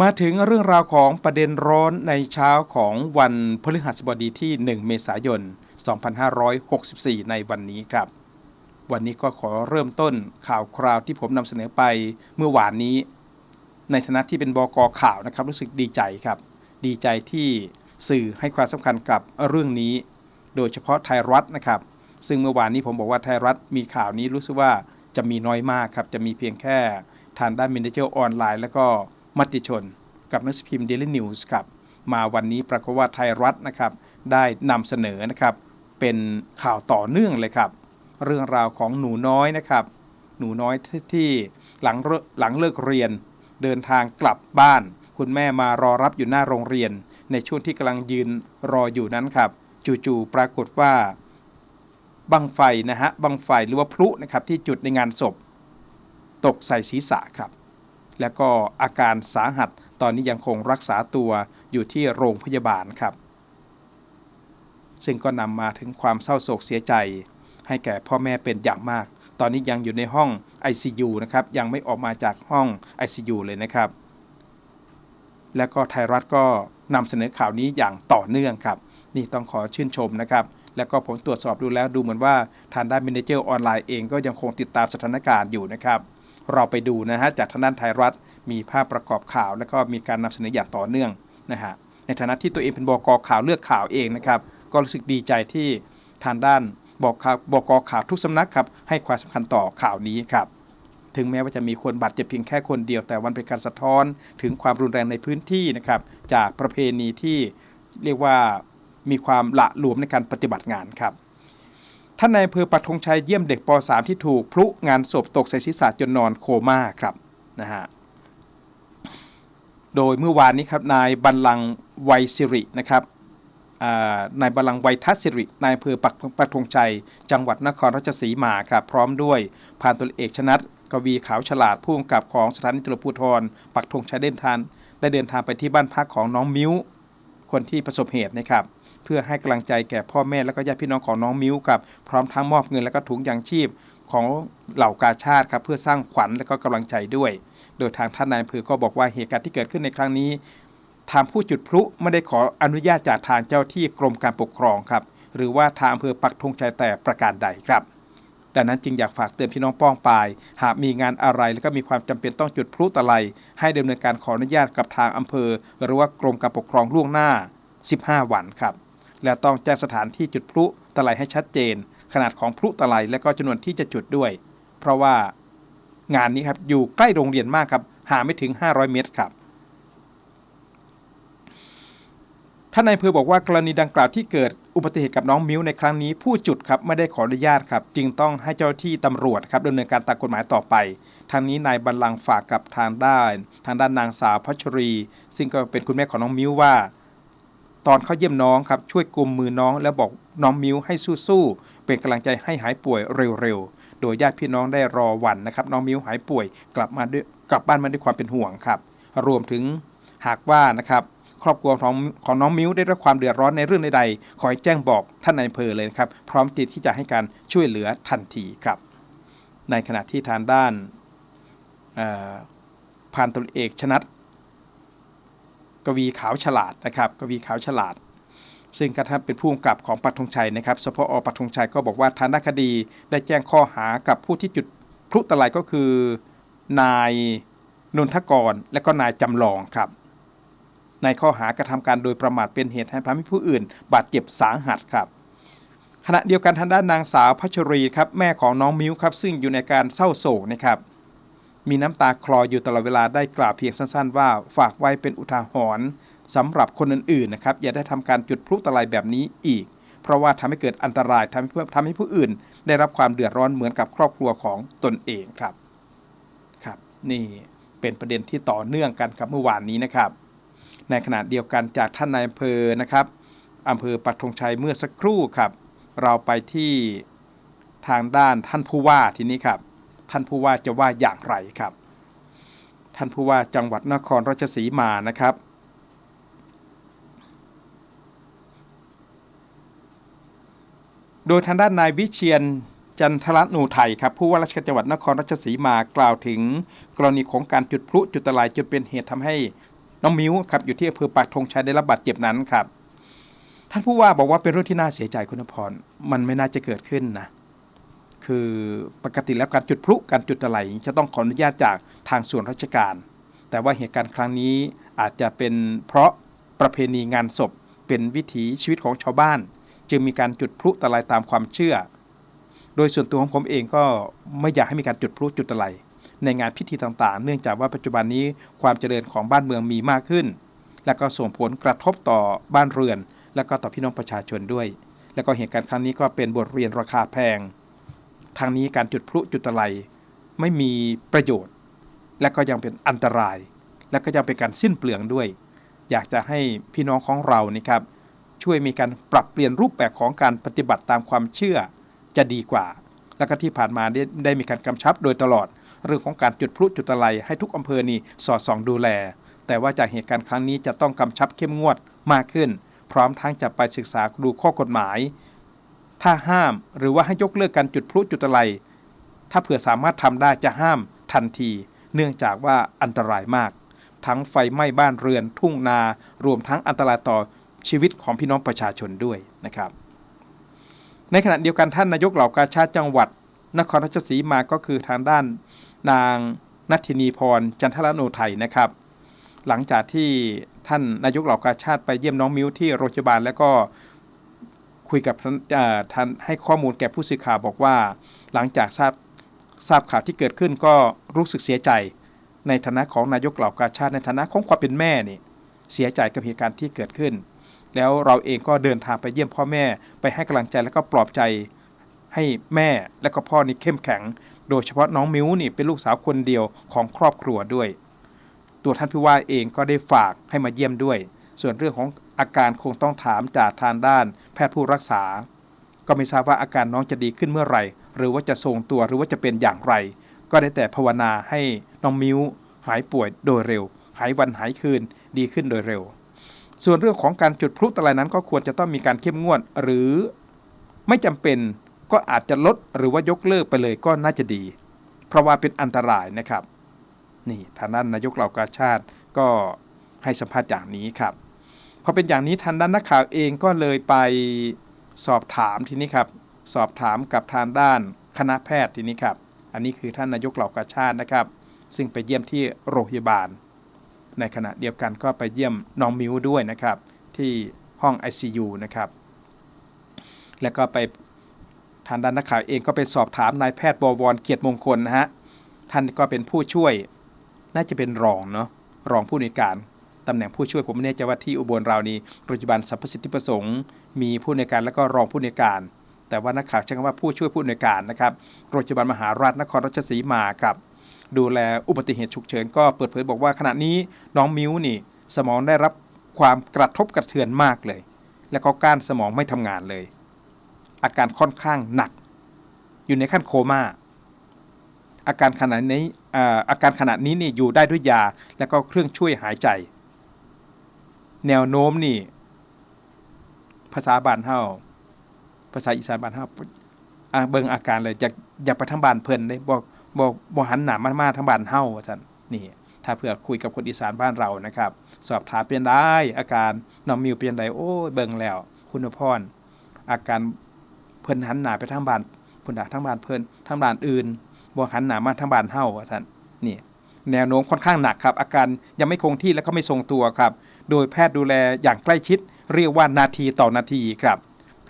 มาถึงเรื่องราวของประเด็นร้อนในเช้าของวันพฤหัสบดีที่ 1 เมษายน 2564 ในวันนี้ครับ วันนี้ก็ขอเริ่มต้นข่าวคราวที่ผมนำเสนอไปเมื่อวานนี้ ในฐานะที่เป็นบกข่าวนะครับ รู้สึกดีใจครับ ดีใจที่สื่อให้ความสำคัญกับเรื่องนี้ โดยเฉพาะไทยรัฐนะครับ ซึ่งเมื่อวานนี้ผมบอกว่าไทยรัฐมีข่าวนี้รู้สึกว่าจะมีน้อยมากครับ จะมีเพียงแค่ทางด้านมินเจอร์ออนไลน์ แล้วก็ มติชน กับนังสือพิมพ์ Daily News ครับมาวันนี้ปรากฏว่าไทยรัฐนะครับได้นำเสนอนะครับเป็นข่าวต่อเนื่องเลยครับ เรื่องราวของหนูน้อยนะครับ หนูน้อยที่ที่หลังหลังเลิกเรียน เดินทางกลับบ้าน คุณแม่มารอรับอยู่หน้าโรงเรียน ในช่วงที่กำลังยืนรออยู่นั้นครับ จู่ๆปรากฏว่าบังไฟนะฮะบังไฟหรือว่าพลุนะครับที่จุดในงานศพ ตกใส่ศีรษะครับ แล้วก็อาการสาหัส ตอนนี้ยังคงรักษาตัวอยู่ที่โรงพยาบาลครับ ซึ่งก็นำมาถึงความเศร้าโศกเสียใจ ให้แก่พ่อแม่เป็นอย่างมาก ตอนนี้ยังอยู่ในห้อง ICU นะครับ ยังไม่ออกมาจากห้อง ICU เลยนะครับ แล้วก็ไทยรัฐก็นำเสนอข่าวนี้อย่างต่อเนื่องครับ นี่ต้องขอชื่นชมนะครับแล้วก็ผมตรวจสอบดูแล้วดูเหมือนว่าทางด้านมินเจอร์ออนไลน์เองก็ยังคงติดตามสถานการณ์อยู่นะครับ เราไปดูนะฮะจากทางด้านไทยรัฐ มีภาพประกอบข่าว แล้วก็มีการนำเสนออย่างต่อเนื่องนะฮะในฐานะที่ตัวเองเป็นบกข่าวเลือกข่าวเองนะครับก็รู้สึกดีใจที่ทางด้านบอกข่าวบกข่าวทุกสำนักครับให้ความสำคัญต่อข่าวนี้ครับถึงแม้ว่าจะมีคนบาดเจ็บเพียงแค่คนเดียวแต่วันเป็นการสะท้อนถึงความรุนแรงในพื้นที่นะครับจากประเพณีที่เรียกว่ามีความละหลวมในการปฏิบัติงานครับ ท่านนายอำเภอปักธงชัยเยี่ยมเด็กป .3 ที่ถูกพลุงานศพตกใส่ศีรษะจนนอนโคม่าครับนะฮะโดยเมื่อวานนี้ครับนายบัลลังไวยสิรินะครับนายบัลลังไวยทัศสิริ นายอำเภอปักปักธงชัย จังหวัดนครราชสีมาครับ พร้อมด้วยพันตำรวจเอกชนัทกวีขาวฉลาดผู้กำกับของสถานีตำรวจภูธรปักธงชัยเดินทางได้เดินทางไปที่บ้านพักของน้องมิ้ว คนที่ประสบเหตุนะครับ พื่อให้กำลังใจแก่พ่อแม่และก็ญาติพี่น้องของน้องมิ้วครับพร้อมทั้งมอบเงินและก็ถุงยางชีพของเหล่ากาชาติครับเพื่อสร้างขวัญและก็กำลังใจด้วย โดยทางท่านนายอำเภอก็บอกว่าเหตุการณ์ที่เกิดขึ้นในครั้งนี้ ทางผู้จุดพลุไม่ได้ขออนุญาตจากทางเจ้าที่กรมการปกครองครับหรือว่าทางอำเภอปักธงชัยแต่ประการใดครับดังนั้นจึงอยากฝากเตือนพี่น้องป้องปาย หากมีงานอะไรแล้วก็มีความจำเป็นต้องจุดพลุตะไลให้ดำเนินการขออนุญาตกับทางอำเภอ หรือว่ากรมการปกครองล่วงหน้า 15 วันครับ และต้องแจ้งสถานที่จุดพลุตะไลให้ชัดเจน ขนาดของพลุตะไลและก็จำนวนที่จะจุดด้วย เพราะว่างานนี้ครับอยู่ใกล้โรงเรียนมากครับห่างไม่ถึง 500 เมตรครับท่านนายอำเภอบอกว่ากรณีดังกล่าวที่เกิดอุบัติเหตุกับน้องมิ้วในครั้งนี้ผู้จุดครับไม่ได้ขออนุญาตครับ จึงต้องให้เจ้าหน้าที่ตำรวจครับดำเนินการตามกฎหมายต่อไป ทางนี้นายบัลลังก์ฝากกับทางด้าน ทางด้านนางสาวพัชรี ซึ่งก็เป็นคุณแม่ของน้องมิ้วว่า ตอนเขาเยี่ยมน้องครับช่วยกุมมือน้อง แล้วบอกน้องมิ้วให้สู้ๆเป็นกำลังใจให้หายป่วยเร็วๆ โดยญาติพี่น้องได้รอวันนะครับน้องมิ้วหายป่วยกลับมาด้วยกลับบ้านมาด้วยความเป็นห่วงครับรวมถึงหากว่านะครับครอบครัวของของน้องมิ้วได้รับความเดือดร้อนในเรื่องใดๆ ขอให้แจ้งบอกท่านนายอำเภอเลยนะครับ พร้อมติดที่จะให้การช่วยเหลือทันทีครับ ในขณะที่ทางด้านเอ่อพันตำรวจเอกชนัท กวีขาวฉลาดนะครับกวีขาวฉลาด ซึ่งกระทับเป็นผู้กำกับของปักธงชัยนะครับสพอปักธงชัยก็บอกว่าทางด้านคดีได้แจ้งข้อหากับผู้ที่จุดพลุตะไลก็คือ นายนนทกร และก็นายจำลองครับในข้อหากระทำการโดยประมาทเป็นเหตุให้ทำให้ผู้อื่น บาดเจ็บสาหัสครับ ขณะเดียวกันทางด้านนางสาวพัชรีครับแม่ของน้องมิ้วครับซึ่งอยู่ในการเศร้าโศกนะครับ มีน้ำตาคลออยู่ตลอดเวลาได้กล่าวเพียงสั้นๆ ว่าฝากไว้เป็นอุทาหรณ์สำหรับคนอื่นๆนะครับอย่าได้ทำการจุดพลุตะไลแบบนี้อีก เพราะว่าทำให้เกิดอันตรายทำให้เพื่อทำให้ผู้อื่น ได้รับความเดือดร้อนเหมือนกับครอบครัวของตนเองครับครับนี่เป็นประเด็นที่ต่อเนื่องกันครับเมื่อวานนี้นะครับ ในขณะเดียวกันจากท่านนายอำเภอนะครับอำเภอปักธงชัยเมื่อสักครู่ครับ เราไปที่ทางด้านท่านผู้ว่าทีนี้ครับ ท่านผู้ว่าจะว่าอย่างไรครับ ท่านผู้ว่าจังหวัดนครราชสีมานะครับโดยทางด้านนายวิเชียนจันทรนูไทยครับผู้ว่าราชการจังหวัดนครราชสีมากล่าวถึง กรณีของการจุดพลุจุดตะไลจนเป็นเหตุทำให้น้องมิ้วครับอยู่ที่อำเภอปากธงชัยได้รับบาดเจ็บนั้นครับ ท่านผู้ว่าบอกว่าเป็นเรื่องที่น่าเสียใจคุณพรมันไม่น่าจะเกิดขึ้นนะ คือปกติแล้วการจุดพลุการจุดอะไรจะต้องขออนุญาตจากทางส่วนราชการ แต่ว่าเหตุการณ์ครั้งนี้อาจจะเป็นเพราะประเพณีงานศพ เป็นวิถีชีวิตของชาวบ้าน จึงมีการจุดพลุตะไลตามความเชื่อ โดยส่วนตัวของผมเองก็ไม่อยากให้มีการจุดพลุจุดตะไลในงานพิธีต่างๆ เนื่องจากว่าปัจจุบันนี้ความเจริญของบ้านเมืองมีมากขึ้น และก็ส่งผลกระทบต่อบ้านเรือน และก็ต่อพี่น้องประชาชนด้วย และก็เหตุการณ์ครั้งนี้ก็เป็นบทเรียนราคาแพง ทางนี้การจุดพลุจุดตะไลไม่มีประโยชน์ และก็ยังเป็นอันตราย และก็ยังเป็นการสิ้นเปลืองด้วย อยากจะให้พี่น้องของเรานี่ครับ ช่วยมีการปรับเปลี่ยนรูปแบบของการปฏิบัติตามความเชื่อจะดีกว่า แล้วก็ที่ผ่านมาได้ได้มีการกำชับโดยตลอด เรื่องของการจุดพลุจุดตะไลให้ทุกอำเภอนี่สอดส่องดูแล แต่ว่าจากเหตุการณ์ครั้งนี้จะต้องกำชับเข้มงวดมากขึ้น พร้อมทั้งจะไปศึกษาดูข้อกฎหมาย ถ้าห้ามหรือว่าให้ยกเลิกการจุดพลุจุดตะไลถ้าเผื่อสามารถทำได้จะห้ามทันที เนื่องจากว่าอันตรายมาก ทั้งไฟไหม้บ้านเรือน ทุ่งนา รวมทั้งอันตรายต่อชีวิตของพี่น้องประชาชนด้วยนะครับ ในขณะเดียวกันท่านนายกเหล่ากาชาติจังหวัด นครราชสีมาก็คือทางด้าน นางนัทธินีพรจันทรโนไทยนะครับ หลังจากที่ท่านนายกเหล่ากาชาติไปเยี่ยมน้องมิ้วที่โรงพยาบาลแล้วก็ คุยกับท่านให้ข้อมูลแก่ผู้สื่อข่าวบอกว่า หลังจากทราบทราบข่าวที่เกิดขึ้นก็รู้สึกเสียใจ ในฐานะของนายกเหล่ากาชาติในฐานะของความเป็นแม่นี่เสียใจกับเหตุการณ์ที่เกิดขึ้น แล้วเราเองก็เดินทางไปเยี่ยมพ่อแม่ไปให้กำลังใจแล้วก็ปลอบใจ ให้แม่และก็พ่อนี่เข้มแข็ง โดยเฉพาะน้องมิ้วนี่เป็นลูกสาวคนเดียวของครอบครัวด้วย ตัวท่านผู้ว่าเองก็ได้ฝากให้มาเยี่ยมด้วย ส่วนเรื่องของ อาการคงต้องถามจากทางด้าน แพทย์ผู้รักษา ก็ไม่ทราบว่าอาการน้องจะดีขึ้นเมื่อไหร่ หรือว่าจะทรงตัวหรือว่าจะเป็นอย่างไร ก็ได้แต่ภาวนาให้น้องมิ้ว หายป่วยโดยเร็ว หายวันหายคืนดีขึ้นโดยเร็ว ส่วนเรื่องของการจุดพลุตะไลนั้นก็ควรจะต้องมีการเข้มงวดหรือไม่จำเป็นก็อาจจะลดหรือว่ายกเลิกไปเลยก็น่าจะดี เพราะว่าเป็นอันตรายนะครับ นี่ทางด้านนายกเหล่ากาชาติก็ให้สัมภาษณ์อย่างนี้ครับ อเป็นอย่างนี้ทางด้านนักข่าวเองก็เลยไปสอบถามทีนี้ครับ สอบถามกับทางด้านคณะแพทย์ทีนี้ครับ อันนี้คือท่านนายกเหล่ากาชาตินะครับ ซึ่งไปเยี่ยมที่โรงพยาบาล ในขณะเดียวกันก็ไปเยี่ยมน้องมิวด้วยนะครับ ที่ห้อง ICU นะครับ แล้วก็ไปทางด้านนักข่าวเองก็ไปสอบถามนายแพทย์บวรเกียรติมงคลนะฮะท่านก็เป็นผู้ช่วย น่าจะเป็นรองเนาะรองผู้ในการ ตำแหน่งผู้ช่วยผมไม่แน่ใจว่าที่อุบลเรานี้โรงพยาบาลสรรพสิทธิประสงค์ มีผู้ในการแล้วก็รองผู้ในการ แต่ว่านักข่าวใช้คำว่าผู้ช่วยผู้ในการนะครับโรงพยาบาลมหาราชนครราชสีมาครับดูแลอุบัติเหตุฉุกเฉินก็เปิดเผยบอกว่าขณะนี้น้องมิ้วนี่ สมองได้รับความกระทบกระเทือนมากเลย แล้วก็ก้านสมองไม่ทำงานเลย อาการค่อนข้างหนัก อยู่ในขั้นโคม่าอาการขนาดนี้อาอาการขนาดนี้นี่อยู่ได้ด้วยยา แล้วก็เครื่องช่วยหายใจ แนวโน้มนี่ ภาษาบานเฮาภาษาอีสานบานเฮาอ่าเบิ่งอาการเลยอยากอยาไปทางบ้านเพิ่นเลยบอกบอกบ่หันหน้ามามาทางบ้านเฮาว่าซั่นนี่ ถ้าเผื่อคุยกับคนอีสานบ้านเรานะครับ สอบถามเป็นได้อาการน้องมิวเป็นไดโอ้ยเบิ่งแล้ว คุณพรอาการเพิ่นหันหน้าไปทางบ้านพุ่นน่ะทางบ้านเพิ่นทางบ้านอื่นบ่หันหน้ามาทางบ้านเฮาว่าซั่นนี่แนวโน้มค่อนข้างหนักครับ อาการยังไม่คงที่และก็ไม่ทรงตัวครับ โดยแพทย์ดูแลอย่างใกล้ชิด เรียกว่านาทีต่อนาทีครับ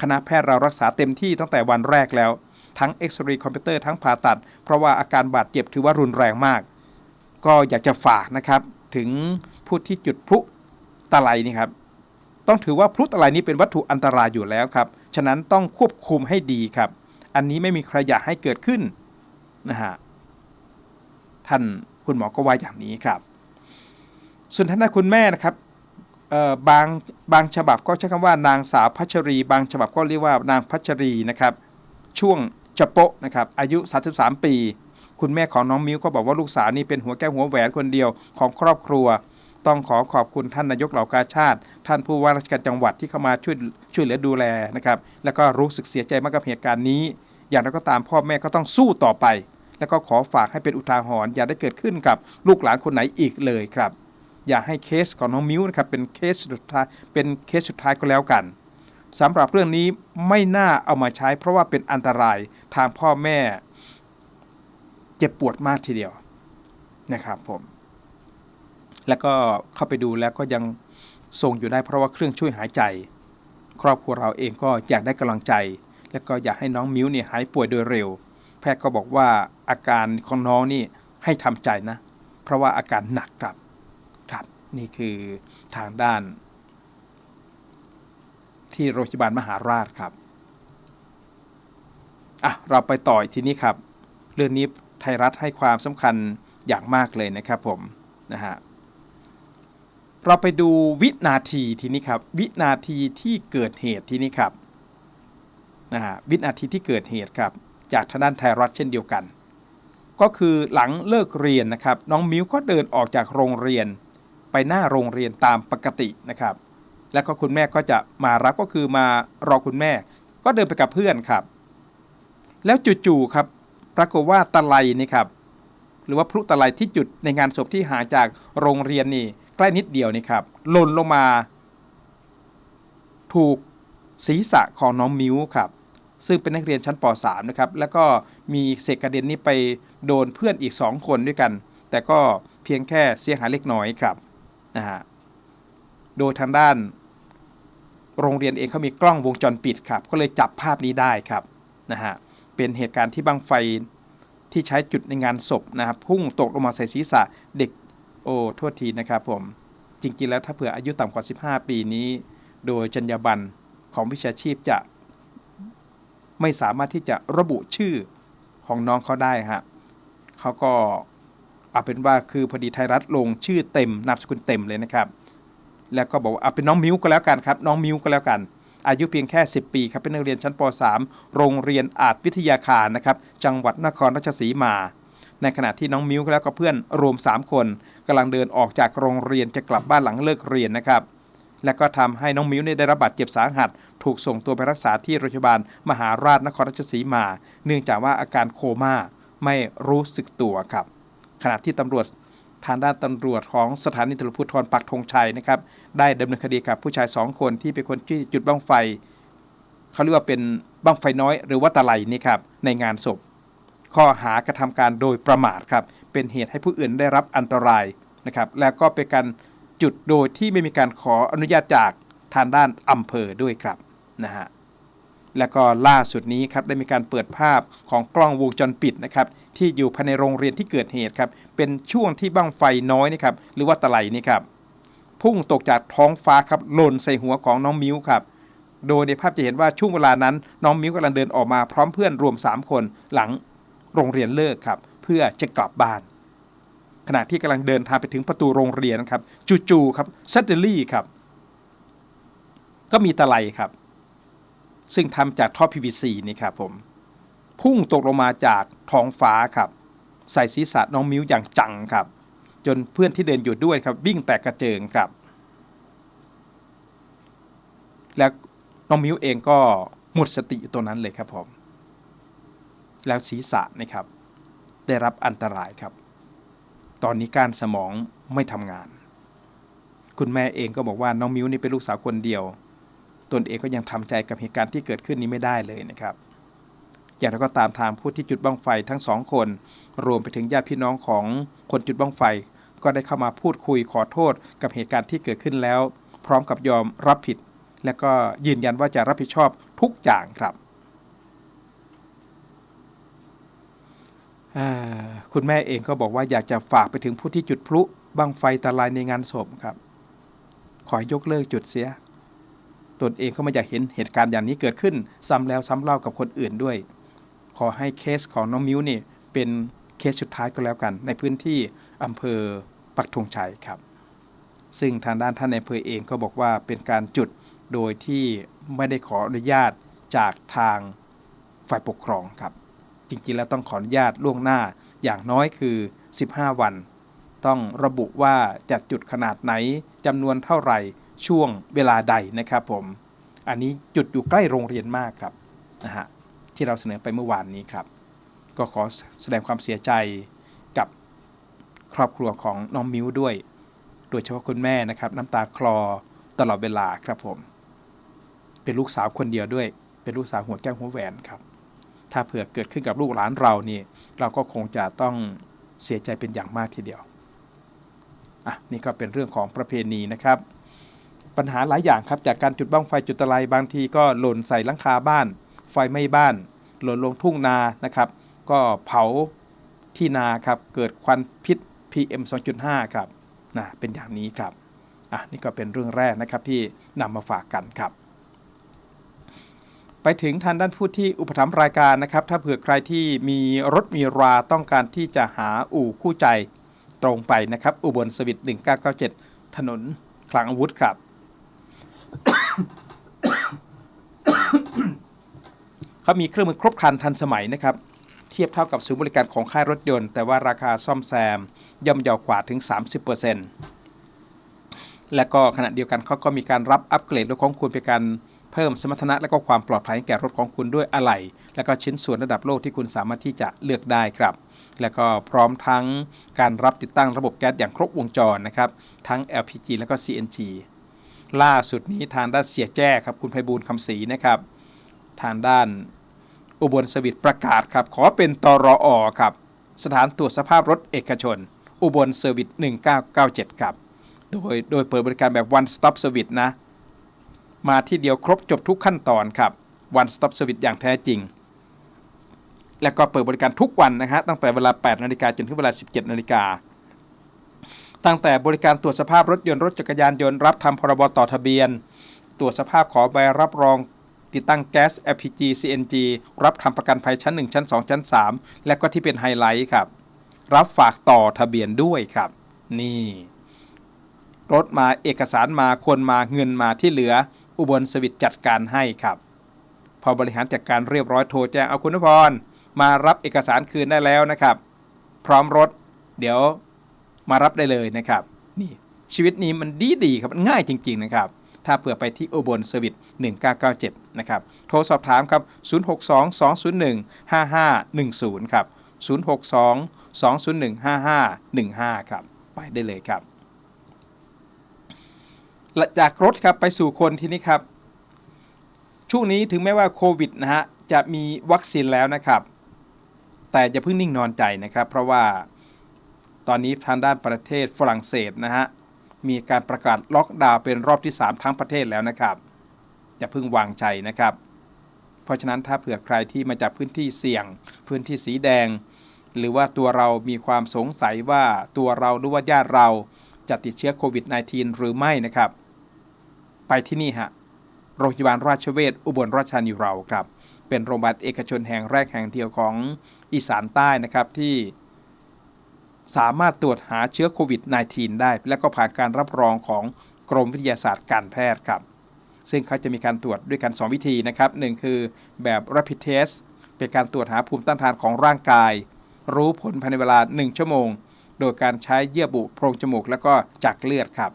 คณะแพทย์เรารักษาเต็มที่ตั้งแต่วันแรกแล้ว ทั้งเอ็กซเรย์คอมพิวเตอร์ทั้งผ่าตัด เพราะว่าอาการบาดเจ็บถือว่ารุนแรงมาก ก็อยากจะฝากนะครับ ถึงผู้ที่จุดพลุตะไลนี่ครับต้องถือว่าพลุตะไลนี้เป็นวัตถุอันตรายอยู่แล้วครับฉะนั้นต้องควบคุมให้ดีครับ อันนี้ไม่มีใครอยากให้เกิดขึ้นนะฮะท่านคุณหมอก็ว่าอย่างนี้ครับ ส่วนท่านคุณแม่นะครับ บางบางฉบับก็ใช้คำว่านางสาวพัชรี บางฉบับก็เรียกว่านางพัชรีนะครับ ช่วงจะโปะนะครับอายุ 33 ปี คุณแม่ของน้องมิ้วก็บอกว่าลูกสาวนี่เป็นหัวแก้วหัวแหวนคนเดียวของครอบครัว ต้องขอขอบคุณท่านนายกเหล่ากาชาติ ท่านผู้ว่าราชการจังหวัดที่เข้ามาช่วยช่วยเหลือดูแลนะครับแล้วก็รู้สึกเสียใจมากกับเหตุการณ์นี้ อย่างไรก็ตามพ่อแม่ก็ต้องสู้ต่อไป แล้วก็ขอฝากให้เป็นอุทาหรณ์อย่าได้เกิดขึ้นกับลูกหลานคนไหนอีกเลยครับ อย่าให้เคสของน้องมิ้วนะครับเป็นเคสสุดท้ายเป็นเคสสุดท้ายก็แล้วกันสำหรับเรื่องนี้ไม่น่าเอามาใช้ เพราะว่าเป็นอันตรายทางพ่อแม่เจ็บปวดมากทีเดียวนะครับผม แล้วก็เข้าไปดูแล้วก็ยังส่งอยู่ได้เพราะว่าเครื่องช่วยหายใจ ครอบครัวเราเองก็อยากได้กำลังใจ แล้วก็อยากให้น้องมิ้วเนี่ยหายป่วยโดยเร็ว แพทย์ก็บอกว่าอาการของน้องนี่ให้ทำใจนะ เพราะว่าอาการหนักครับ นี่คือทางด้าน ที่โรงพยาบาลมหาราชครับอะเราไปต่ออีกทีนี้ครับ เรื่องนี้ไทยรัฐให้ความสำคัญอย่างมากเลยนะครับผมนะฮะเราไปดูวินาทีทีนี้ครับ วินาทีที่เกิดเหตุทีนี้ครับนะฮะวินาทีที่เกิดเหตุครับ จากทางด้านไทยรัฐเช่นเดียวกัน ก็คือหลังเลิกเรียนนะครับ น้องมิวก็เดินออกจากโรงเรียน ไปหน้าโรงเรียนตามปกตินะครับ แล้วก็คุณแม่ก็จะมารับก็คือมารอคุณแม่ ก็เดินไปกับเพื่อนครับ แล้วจู่ๆครับปรากฏว่าตะไลนี่ครับหรือว่าพลุตะไลที่จุดในงานศพที่หาจากโรงเรียนนี่ใกล้นิดเดียวนี่ครับหล่นลงมา ถูกศีรษะของน้องมิ้วครับซึ่งเป็นนักเรียนชั้นป .3 นะครับ แล้วก็มีเศษกระเด็นนี้ไปโดนเพื่อนอีก 2 คนด้วยกัน แต่ก็เพียงแค่เสียหายเล็กน้อยครับ นะฮะโดยทางด้านโรงเรียนเองเขามีกล้องวงจรปิดครับ ก็เลยจับภาพนี้ได้ครับนะฮะเป็นเหตุการณ์ที่บังไฟที่ใช้จุดในงานศพนะครับพุ่งตกลงมาใส่ศีรษะเด็กโอ้โทษทีนะครับผม จริงๆแล้วถ้าเผื่ออายุต่ำกว่า 15 ปีนี้ โดยจรรยาบรรณของวิชาชีพจะ ไม่สามารถที่จะระบุชื่อของน้องเขาได้ฮะเขาก็ เอาเป็นว่าคือพอดีไทยรัฐลงชื่อเต็มนามสกุลเต็มเลยนะครับ แล้วก็บอกว่าเอาเป็นน้องมิ้วก็แล้วกันครับ น้องมิ้วก็แล้วกัน อายุเพียงแค่ 10 ปีครับเป็นนักเรียนชั้นป .3 โรงเรียนอาจวิทยาคารนะครับ จังหวัดนครราชสีมา ในขณะที่น้องมิ้วแล้วก็เพื่อนรวม 3 คนกำลังเดินออกจากโรงเรียนจะกลับบ้านหลังเลิกเรียนนะครับและก็ทำให้น้องมิ้วได้รับบาดเจ็บสาหัส ถูกส่งตัวไปรักษาที่โรงพยาบาลมหาราชนครราชสีมา เนื่องจากว่าอาการโคม่าไม่รู้สึกตัวครับ ขณะที่ตำรวจทางด้านตำรวจของสถานีตำรวจภูธรปักธงชัยนะครับได้ดำเนินคดีกับผู้ชาย 2 คนที่เป็นคนที่จุดบ้างไฟเขาเรียกว่าเป็นบ้างไฟน้อยหรือว่าตะไลนี่ครับในงานศพ ข้อหากระทำการโดยประมาทครับเป็นเหตุให้ผู้อื่นได้รับอันตรายนะครับแล้วก็เป็นการจุดโดยที่ไม่มีการขออนุญาตจากทางด้านอำเภอด้วยครับนะฮะ แล้วก็ล่าสุดนี้ครับได้มีการเปิดภาพของกล้องวงจรปิดนะครับที่อยู่ภายในโรงเรียนที่เกิดเหตุครับเป็นช่วงที่บั้งไฟน้อยนี่ครับหรือว่าตะไลนี่ครับพุ่งตกจากท้องฟ้าครับหล่นใส่หัวของน้องมิ้วครับโดยในภาพจะเห็นว่าช่วงเวลานั้น น้องมิ้วกำลังเดินออกมาพร้อมเพื่อนรวม 3 คนหลังโรงเรียนเลิกครับเพื่อจะกลับบ้าน ขณะที่กำลังเดินทางไปถึงประตูโรงเรียนครับจู่ๆครับซัดเดลี่ครับก็มีตะไลครับ ซึ่งทำจากท่อ PVC นี่ครับผม พุ่งตกลงมาจากท้องฟ้าครับ ใส่ศีรษะน้องมิ้วอย่างจังครับ จนเพื่อนที่เดินอยู่ด้วยครับ วิ่งแตกกระเจิงครับ แล้วน้องมิ้วเองก็หมดสติอยู่ตรงนั้นเลยครับผม แล้วศีรษะนะครับ ได้รับอันตรายครับ ตอนนี้การสมองไม่ทำงาน คุณแม่เองก็บอกว่าน้องมิ้วนี่เป็นลูกสาวคนเดียว ตนเองก็ยังทำใจกับเหตุการณ์ที่เกิดขึ้นนี้ไม่ได้เลยนะครับ อย่างไรก็ตามทางผู้ที่จุดบ้างไฟทั้งสองคน รวมไปถึงญาติพี่น้องของคนจุดบ้างไฟ ก็ได้เข้ามาพูดคุยขอโทษกับเหตุการณ์ที่เกิดขึ้นแล้ว พร้อมกับยอมรับผิด และก็ยืนยันว่าจะรับผิดชอบทุกอย่างครับคุณแม่เองก็บอกว่าอยากจะฝากไปถึงผู้ที่จุดพลุบ้างไฟตะลายในงานศพครับ ขอยกเลิกจุดเสีย ตนเองก็ไม่อยากเห็นเหตุการณ์อย่างนี้เกิดขึ้น ซ้ำแล้วซ้ำเล่ากับคนอื่นด้วย ขอให้เคสของน้องมิ้วนี่เป็นเคสสุดท้ายก็แล้วกัน ในพื้นที่อำเภอปักธงชัยครับ ซึ่งทางด้านท่านในอำเภอเองก็บอกว่าเป็นการจุดโดยที่ไม่ได้ขออนุญาตจากทางฝ่ายปกครองครับ จริงๆแล้วต้องขออนุญาตล่วงหน้าอย่างน้อยคือ 15 วัน ต้องระบุว่าจะจุดขนาดไหนจำนวนเท่าไหร่ ช่วงเวลาใดนะครับผม อันนี้จุดอยู่ใกล้โรงเรียนมากครับนะฮะที่เราเสนอไปเมื่อวานนี้ครับ ก็ขอแสดงความเสียใจกับครอบครัวของน้องมิวด้วย โดยเฉพาะคุณแม่นะครับน้ำตาคลอตลอดเวลาครับผม เป็นลูกสาวคนเดียวด้วย เป็นลูกสาวหัวแก้วหัวแหวนครับ ถ้าเผื่อเกิดขึ้นกับลูกหลานเรานี่ เราก็คงจะต้องเสียใจเป็นอย่างมากทีเดียวอะนี่ก็เป็นเรื่องของประเพณีนะครับ ปัญหาหลายอย่างครับ จากการจุดบ้างไฟจุดตะไลบางทีก็หล่นใส่หลังคาบ้าน ไฟไหม้บ้าน หล่นลงทุ่งนานะครับ ก็เผาที่นาครับเกิดควันพิษ PM 2.5 ครับนะเป็นอย่างนี้ครับอะนี่ก็เป็นเรื่องแรกนะครับที่นำมาฝากกันครับ ไปถึงทางด้านผู้ที่อุปถัมภ์รายการนะครับ ถ้าเผื่อใครที่มีรถมีราต้องการที่จะหาอู่คู่ใจตรงไปนะครับ อุบลสวิต1997 ถนนคลังอาวุธครับ เขามีเครื่องมือครบครันทันสมัยนะครับ เทียบเท่ากับศูนย์บริการของค่ายรถยนต์ แต่ว่าราคาซ่อมแซม ย่อมเยาวกว่าถึง 30%และก็ขณะเดียวกันเขาก็มีการรับอัปเกรดรถของคุณเป็นการเพิ่มสมรรถนะและก็ความปลอดภัยแก่รถของคุณด้วยอะไหล่และก็ชิ้นส่วนระดับโลกที่คุณสามารถที่จะเลือกได้ครับ และก็พร้อมทั้งการรับติดตั้งระบบแก๊สอย่างครบวงจรนะครับทั้ง LPG และก็ CNG ล่าสุดนี้ทางด้านเสียแจ้ครับคุณไพบูลคำศรีนะครับ ทางด้าน อุบลสวิตประกาศครับขอเป็นตรออครับสถานตรวจสภาพรถเอกชน อุบลเซอร์วิส1997 ครับ โดยโดยเปิดบริการแบบ one stop service นะ มาที่เดียวครบจบทุกขั้นตอนครับ one stop service อย่างแท้จริง และก็เปิดบริการทุกวันนะฮะตั้งแต่เวลา 8 นาฬิกาจนถึงเวลา 17 นาฬิกาตั้งแต่บริการตรวจสภาพรถยนต์รถจักรยานยนต์รับทำพรบต่อทะเบียน ตรวจสภาพขอใบรับรอง ติดตั้งแก๊ส LPG CNG รับทำประกันภัยชั้น 1 ชั้น 2 ชั้น 3 และก็ที่เป็นไฮไลท์ครับ รับฝากต่อทะเบียนด้วยครับ นี่ รถมาเอกสารมาคนมาเงินมาที่เหลือ อุบลสวิตจัดการให้ครับ พอบริหารจัดการเรียบร้อยโทรแจ้งเอาคุณพรมารับเอกสารคืนได้แล้วนะครับ พร้อมรถ เดี๋ยวมารับได้เลยนะครับ นี่ชีวิตนี้มันดีดีครับมันง่ายจริง ๆนะครับ ถ้าเผื่อไปที่อุบลเซอร์วิส1997 นะครับ โทรสอบถามครับ 062 201 5510 ครับ 062 201 5515 ครับ ไปได้เลยครับและจากรถครับไปสู่คนที่นี้ครับ ช่วงนี้ถึงแม้ว่าโควิดนะฮะจะมีวัคซีนแล้วนะครับ แต่อย่าเพิ่งนิ่งนอนใจนะครับ เพราะว่าตอนนี้ทางด้านประเทศฝรั่งเศสนะฮะ มีการประกาศล็อกดาวน์เป็นรอบที่ 3 ทั้งประเทศแล้วนะครับ อย่าเพิ่งวางใจนะครับ เพราะฉะนั้นถ้าเผื่อใครที่มาจากพื้นที่เสี่ยง พื้นที่สีแดง หรือว่าตัวเรามีความสงสัยว่าตัวเราหรือว่าญาติเราจะติดเชื้อโควิด -19 หรือไม่นะครับ ไปที่นี่ฮะโรงพยาบาลราชเวชอุบลราชธานีเราครับ เป็นโรงพยาบาลเอกชนแห่งแรกแห่งเดียวของอีสานใต้นะครับที่ สามารถตรวจหาเชื้อโควิด -19 ได้ และก็ผ่านการรับรองของกรมวิทยาศาสตร์การแพทย์ครับ ซึ่งเขาจะมีการตรวจด้วยกัน 2 วิธีนะครับหนึ่งคือแบบ rapid test เป็นการตรวจหาภูมิต้านทานของร่างกาย รู้ผลภายในเวลา 1 ชั่วโมง โดยการใช้เยื่อบุโพรงจมูก แล้วก็จักเลือดครับ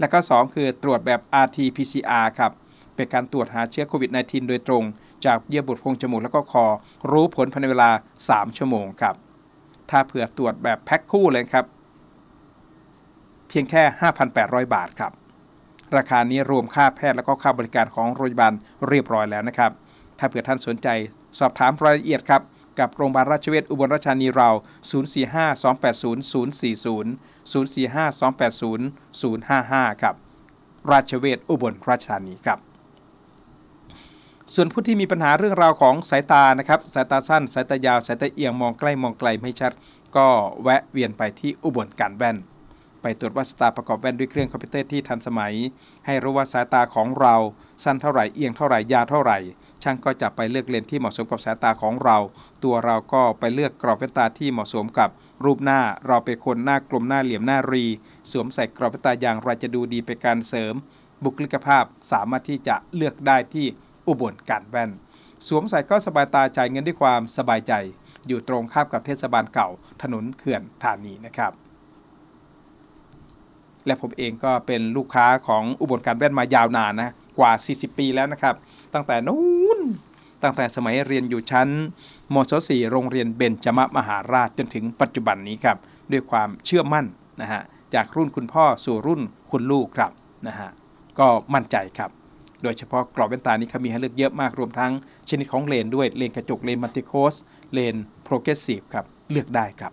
และก็ 2 คือตรวจแบบ RT-PCR ครับเป็นการตรวจหาเชื้อโควิด -19 โดยตรง จากเยื่อบุโพรงจมูกแล้วก็คอ รู้ผลภายในเวลา 3 ชั่วโมงครับ ถ้าเผื่อตรวจแบบแพ็คคู่เลยครับ เพียงแค่ 5,800 บาทครับ ราคานี้รวมค่าแพทย์และก็ค่าบริการของโรงพยาบาลเรียบร้อยแล้วนะครับ ถ้าเผื่อท่านสนใจสอบถามรายละเอียดครับกับโรงพยาบาลราชเวชอุบลราชธานีเรา 045 280 040 045 280 055 ครับ ราชเวชอุบลราชธานีครับ ส่วนผู้ที่มีปัญหาเรื่องราวของสายตานะครับสายตาสั้น สายตายาว สายตาเอียงมองใกล้มองไกลไม่ชัด ก็แวะเวียนไปที่อุบลการแว่น ไปตรวจวัดสายตาประกอบแว่นด้วยเครื่องคอมพิวเตอร์ที่ทันสมัย ให้รู้ว่าสายตาของเราสั้นเท่าไหร่เอียงเท่าไหร่ยาวเท่าไหร่ ช่างก็จะไปเลือกเลนส์ที่เหมาะสมกับสายตาของเรา ตัวเราก็ไปเลือกกรอบแว่นตาที่เหมาะสมกับรูปหน้าเราเป็นคนหน้ากลมหน้าเหลี่ยมหน้ารี สวมใส่กรอบแว่นตาอย่างไรจะดูดีเป็นการเสริม บุคลิกภาพสามารถที่จะเลือกได้ที่ อุบลการแว่น สวมใส่ก็สบายตาจ่ายเงินด้วยความสบายใจ อยู่ตรงข้ามกับเทศบาลเก่า ถนนเขื่อนธานีนะครับและผมเองก็เป็นลูกค้าของอุบลการแว่นมายาวนานนะกว่า 40 ปีแล้วนะครับ ตั้งแต่นู้นตั้งแต่สมัยเรียนอยู่ชั้นมศ4โรงเรียนเบญจมมหาราชจนถึงปัจจุบันนี้ครับ ด้วยความเชื่อมั่นนะฮะจากรุ่นคุณพ่อสู่รุ่นคุณลูกครับนะฮะก็มั่นใจครับ โดยเฉพาะกรอบแว่นตานี้เขามีให้เลือกเยอะมากรวมทั้งชนิดของเลนด้วยเลนกระจกเลนมัลติโคสเลนโปรเกรสซีฟครับเลือกได้ครับ